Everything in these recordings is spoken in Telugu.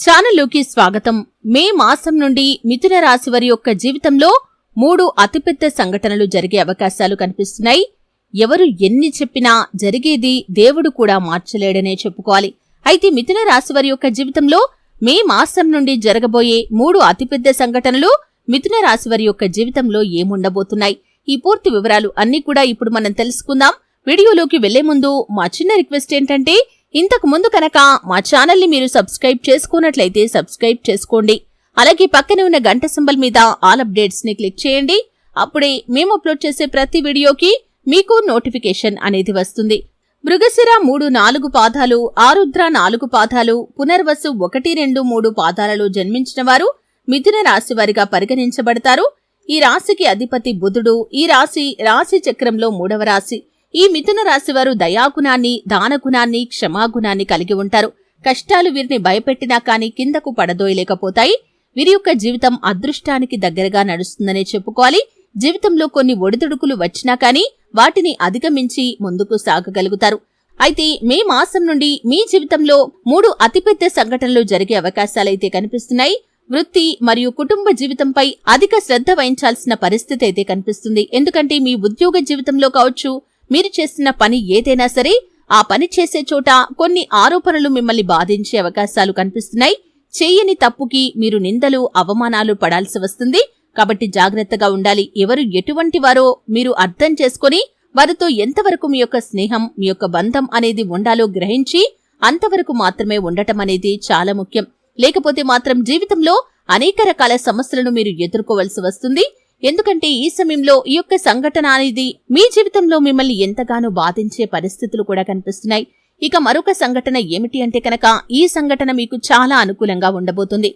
ఛానల్లోకి స్వాగతం. మే మాసం నుండి మిథున రాశి వారి యొక్క జీవితంలో మూడు అతిపెద్ద సంఘటనలు జరిగే అవకాశాలు కనిపిస్తున్నాయి. ఎవరు ఎన్ని చెప్పినా జరిగేది దేవుడు కూడా మార్చలేడనే చెప్పుకోవాలి. అయితే మిథున రాశి వారి యొక్క జీవితంలో మే మాసం నుండి జరగబోయే మూడు అతిపెద్ద సంఘటనలు మిథున రాశి వారి యొక్క జీవితంలో ఏముండబోతున్నాయి? ఈ పూర్తి వివరాలు అన్ని కూడా ఇప్పుడు మనం తెలుసుకుందాం. వీడియోలోకి వెళ్ళే ముందు మా చిన్న రిక్వెస్ట్ ఏంటంటే ఇంతకు ముందు కనుక మా ఛానల్ని మీరు సబ్స్క్రైబ్ చేసుకున్నట్లయితే సబ్స్క్రైబ్ చేసుకోండి. అలాగే పక్కనే ఉన్న గంట సింబల్ మీద ఆల్ అప్డేట్స్ని క్లిక్ చేయండి. అప్పుడే మేము అప్లోడ్ చేసే ప్రతి వీడియోకి మీకు నోటిఫికేషన్ అనేది వస్తుంది. మృగశిర మూడు నాలుగు పాదాలు ఆరుద్ర నాలుగు పాదాలు పునర్వసు ఒకటి రెండు మూడు పాదాలలో జన్మించిన వారు మిథున రాశి వారిగా పరిగణించబడతారు. ఈ రాశికి అధిపతి బుధుడు. ఈ రాశి రాశి చక్రంలో మూడవ రాశి. ఈ మిథున రాశి వారు దయాగుణాన్ని దానగుణాన్ని క్షమాగుణాన్ని కలిగి ఉంటారు. కష్టాలు వీరిని భయపెట్టినా కాని కిందకు పడదోయలేకపోతాయి. వీరి యొక్క జీవితం అదృష్టానికి దగ్గరగా నడుస్తుందనే చెప్పుకోవాలి. జీవితంలో కొన్ని ఒడిదుడుకులు వచ్చినా కాని వాటిని అధిగమించి ముందుకు సాగగలుగుతారు. అయితే మే మాసం నుండి మీ జీవితంలో మూడు అతిపెద్ద సంఘటనలు జరిగే అవకాశాలైతే కనిపిస్తున్నాయి. వృత్తి మరియు కుటుంబ జీవితంపై అధిక శ్రద్ధ వహించాల్సిన పరిస్థితి అయితే కనిపిస్తుంది. ఎందుకంటే మీ ఉద్యోగ జీవితంలో కావచ్చు మీరు చేస్తున్న పని ఏదైనా సరే ఆ పని చేసే చోట కొన్ని ఆరోపణలు మిమ్మల్ని బాధించే అవకాశాలు కనిపిస్తున్నాయి. చేయని తప్పుకి మీరు నిందలు అవమానాలు పడాల్సి వస్తుంది. కాబట్టి జాగ్రత్తగా ఉండాలి. ఎవరు ఎటువంటి వారో మీరు అర్థం చేసుకొని వారితో ఎంతవరకు మీ యొక్క స్నేహం మీ యొక్క బంధం అనేది ఉండాలో గ్రహించి అంతవరకు మాత్రమే ఉండటం అనేది చాలా ముఖ్యం. లేకపోతే మాత్రం జీవితంలో అనేక రకాల సమస్యలను మీరు ఎదుర్కోవలసి వస్తుంది. ఎందుకంటే ఈ సమయంలో ఈ యొక్క సంఘటన అనేది మీ జీవితంలో మిమ్మల్ని ఎంతగానో బాధించే పరిస్థితులు కూడా కనిపిస్తున్నాయి. ఇక మరొక సంఘటన ఏమిటి అంటే కనుక ఈ సంఘటన మీకు చాలా అనుకూలంగా ఉండబోతుంది.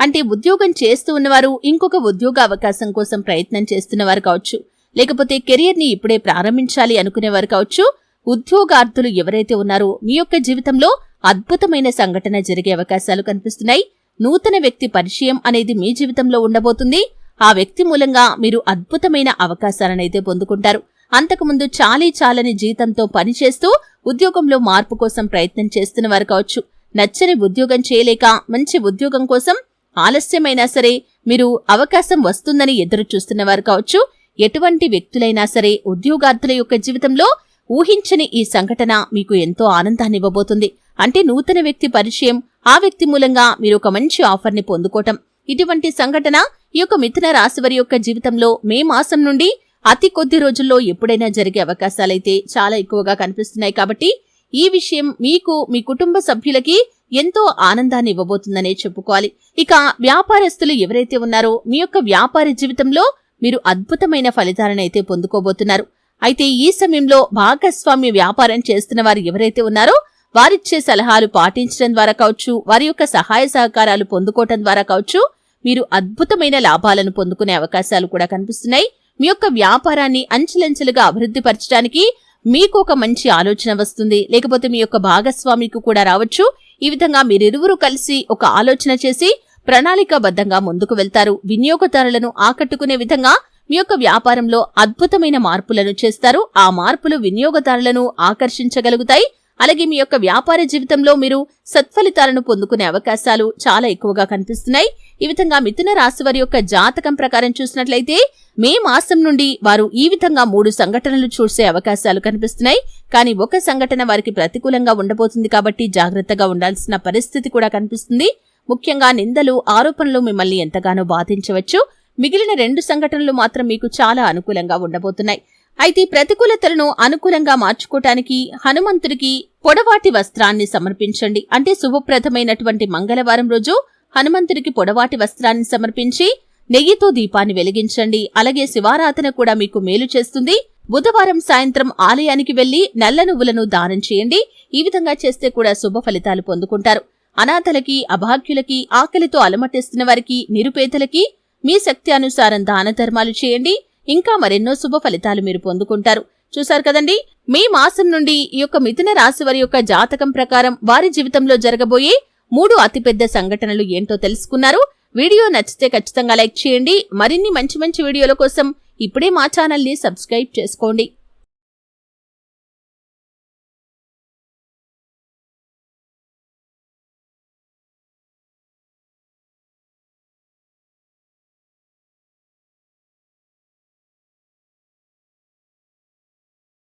అంటే ఉద్యోగం చేస్తూ ఉన్నవారు ఇంకొక ఉద్యోగ అవకాశం కోసం ప్రయత్నం చేస్తున్నవారు కావచ్చు. లేకపోతే కెరియర్ని ఇప్పుడే ప్రారంభించాలి అనుకునేవారు కావచ్చు. ఉద్యోగార్థులు ఎవరైతే ఉన్నారో మీ యొక్క జీవితంలో అద్భుతమైన సంఘటన జరిగే అవకాశాలు కనిపిస్తున్నాయి. నూతన వ్యక్తి పరిచయం అనేది మీ జీవితంలో ఉండబోతుంది. ఆ వ్యక్తి మూలంగా మీరు అద్భుతమైన అవకాశాలనైతే పొందుకుంటారు. అంతకుముందు చాలీ చాలని జీతంతో పనిచేస్తూ ఉద్యోగంలో మార్పు కోసం ప్రయత్నం చేస్తున్న వారు కావచ్చు. నచ్చని ఉద్యోగం చేయలేక మంచి ఉద్యోగం కోసం ఆలస్యమైనా సరే మీరు అవకాశం వస్తుందని ఎదురు చూస్తున్నవారు కావచ్చు. ఎటువంటి వ్యక్తులైనా సరే ఉద్యోగార్థుల యొక్క జీవితంలో ఊహించని ఈ సంఘటన మీకు ఎంతో ఆనందాన్ని ఇవ్వబోతుంది. అంటే నూతన వ్యక్తి పరిచయం ఆ వ్యక్తి మూలంగా మీరు ఒక మంచి ఆఫర్ని పొందుకోవటం. ఇటువంటి సంఘటన ఈ యొక్క మిథున రాశి వారి యొక్క జీవితంలో మే మాసం నుండి అతి కొద్ది రోజుల్లో ఎప్పుడైనా జరిగే అవకాశాలైతే చాలా ఎక్కువగా కనిపిస్తున్నాయి. కాబట్టి ఈ విషయం మీకు మీ కుటుంబ సభ్యులకి ఎంతో ఆనందాన్ని ఇవ్వబోతుందనే చెప్పుకోవాలి. ఇక వ్యాపారస్తులు ఎవరైతే ఉన్నారో మీ యొక్క వ్యాపార జీవితంలో మీరు అద్భుతమైన ఫలితాలను అయితే పొందుకోబోతున్నారు. అయితే ఈ సమయంలో భాగస్వామ్య వ్యాపారం చేస్తున్న వారు ఎవరైతే ఉన్నారో వారిచ్చే సలహాలు పాటించడం ద్వారా కావచ్చు వారి యొక్క సహాయ సహకారాలు పొందుకోవటం ద్వారా కావచ్చు మీరు అద్భుతమైన లాభాలను పొందుకునే అవకాశాలు కూడా కనిపిస్తున్నాయి. మీ యొక్క వ్యాపారాన్ని అంచెలంచెలుగా అభివృద్ధి పరచడానికి మీకు ఒక మంచి ఆలోచన వస్తుంది. లేకపోతే మీ యొక్క భాగస్వామికి కూడా రావచ్చు. ఈ విధంగా మీరిరువురు కలిసి ఒక ఆలోచన చేసి ప్రణాళికాబద్ధంగా ముందుకు వెళ్తారు. వినియోగదారులను ఆకట్టుకునే విధంగా మీ యొక్క వ్యాపారంలో అద్భుతమైన మార్పులను చేస్తారు. ఆ మార్పులు వినియోగదారులను ఆకర్షించగలుగుతాయి. అలాగే మీ యొక్క వ్యాపార జీవితంలో మీరు సత్ఫలితాలను పొందుకునే అవకాశాలు చాలా ఎక్కువగా కనిపిస్తున్నాయి. ఈ విధంగా మిథున రాశి వారి యొక్క జాతకం ప్రకారం చూసినట్లయితే మే మాసం నుండి వారు ఈ విధంగా మూడు సంఘటనలు చూసే అవకాశాలు కనిపిస్తున్నాయి. కానీ ఒక సంఘటన వారికి ప్రతికూలంగా ఉండబోతుంది కాబట్టి జాగ్రత్తగా ఉండాల్సిన పరిస్థితి కూడా కనిపిస్తుంది. ముఖ్యంగా నిందలు ఆరోపణలు మిమ్మల్ని ఎంతగానో బాధించవచ్చు. మిగిలిన రెండు సంఘటనలు మాత్రం మీకు చాలా అనుకూలంగా ఉండబోతున్నాయి. అయితే ప్రతికూలతలను అనుకూలంగా మార్చుకోవటానికి హనుమంతుడికి పొడవాటి వస్త్రాన్ని సమర్పించండి. అంటే శుభప్రదమైనటువంటి మంగళవారం రోజు హనుమంతుడికి పొడవాటి వస్త్రాన్ని సమర్పించి నెయ్యితో దీపాన్ని వెలిగించండి. అలాగే శివారాధన కూడా మీకు మేలు చేస్తుంది. బుధవారం సాయంత్రం ఆలయానికి వెళ్ళి నల్ల నువ్వులను దానం చేయండి. ఈ విధంగా చేస్తే కూడా శుభ ఫలితాలు పొందుకుంటారు. అనాథలకి అభాగ్యులకి ఆకలితో అలమటిస్తున్న వారికి నిరుపేదలకి మీ శక్తి అనుసారం దాన ధర్మాలు చేయండి. ఇంకా మరెన్నో శుభ ఫలితాలు మీరు పొందుకుంటారు. చూశారు కదండి? మీ మాసం నుండి ఈ యొక్క మిథున రాశి వారి యొక్క జాతకం ప్రకారం వారి జీవితంలో జరగబోయే మూడు అతిపెద్ద సంఘటనలు ఏంటో తెలుసుకున్నారు. వీడియో నచ్చితే ఖచ్చితంగా లైక్ చేయండి. మరిన్ని మంచి మంచి వీడియోల కోసం ఇప్పుడే మా ఛానల్ని సబ్స్క్రైబ్ చేసుకోండి.